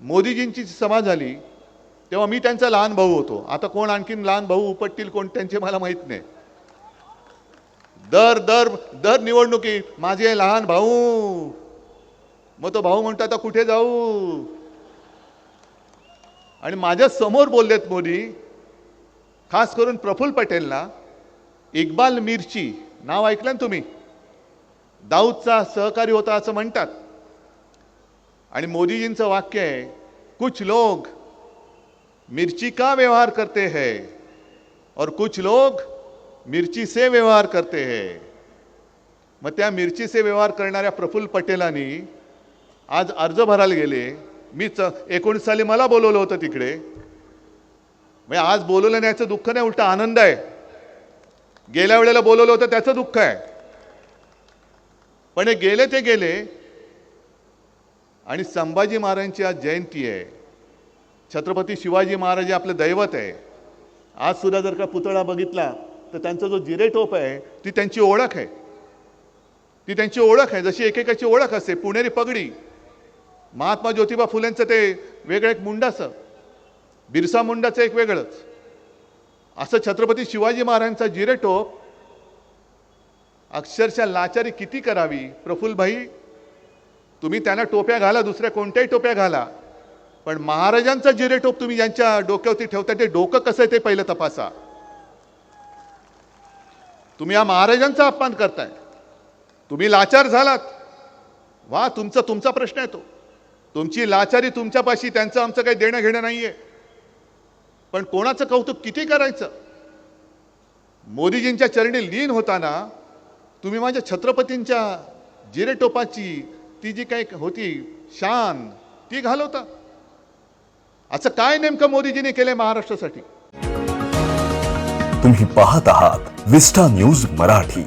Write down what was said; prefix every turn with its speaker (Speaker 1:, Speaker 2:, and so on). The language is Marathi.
Speaker 1: मोदीजींची सभा झाली तेव्हा मी त्यांचा लहान भाऊ होतो. आता कोण आणखीन लहान भाऊ उपटतील कोण त्यांचे मला माहीत नाही. दर दर दर निवडणुकी माझे लहान भाऊ. मग तो भाऊ म्हणतो आता कुठे जाऊ? आणि माझ्यासमोर बोललेत मोदी खास करून प्रफुल्ल पटेलला इक्बाल मिरची नाव ऐकलं ना तुम्ही? दाऊदचा सहकारी होता असं म्हणतात. आणि मोदीजींचं वाक्य आहे कुछ लोग मिर्ची का व्यवहार करते हैं? और कुछ लोग मिरची से व्यवहार करते हैं. मग त्या मिरची से व्यवहार करणाऱ्या प्रफुल्ल पटेलांनी आज अर्ज भरायला गेले. मीच एकोणीस साली मला बोलवलं होतं तिकडे. म्हणजे आज बोलवलं नाही याचं दुःख नाही उलटा आनंद आहे. गेल्या वेळेला बोलवलं होतं त्याचं दुःख आहे. पण हे गेले ते गेले आणि संभाजी महाराजांची आज जयंती आहे. छत्रपती शिवाजी महाराज हे आपलं दैवत आहे. आज सुद्धा जर का पुतळा बघितला तर त्यांचा जो जिरेटोप आहे ती त्यांची ओळख आहे. ती त्यांची ओळख आहे. जशी एकेकाची ओळख असते पुणेरी पगडी. महात्मा ज्योतिबा फुलेंचं ते वेगळं एक मुंडाचं बिरसा मुंडाचं एक वेगळंच. असं छत्रपती शिवाजी महाराजांचा जिरेटोप अक्षरशः लाचारी किती करावी? प्रफुल्लभाई तुम्ही त्यांना टोप्या घाला दुसऱ्या कोणत्याही टोप्या घाला. पण महाराजांचा जिरे टोप तुम्ही ज्यांच्या डोक्यावरती ठेवता ते डोकं कसं आहे ते पहिलं तपासा. तुम्ही या महाराजांचा अपमान करताय. तुम्ही लाचार झालात. वा तुमचा तुमचा प्रश्न आहे तो. तुमची लाचारी तुमच्यापाशी त्यांचं आमचं काही देणं घेणं नाहीये. पण कोणाचं कौतुक किती करायचं? मोदीजींच्या चरणी लीन होताना तुम्ही माझ्या छत्रपतींच्या जिरेटोपाची ती जी काही होती शान ती घालवता. असं काय नेमकं मोदीजींनी केलंय महाराष्ट्रासाठी?
Speaker 2: तुम्ही पाहत आहात विस्टा न्यूज मराठी.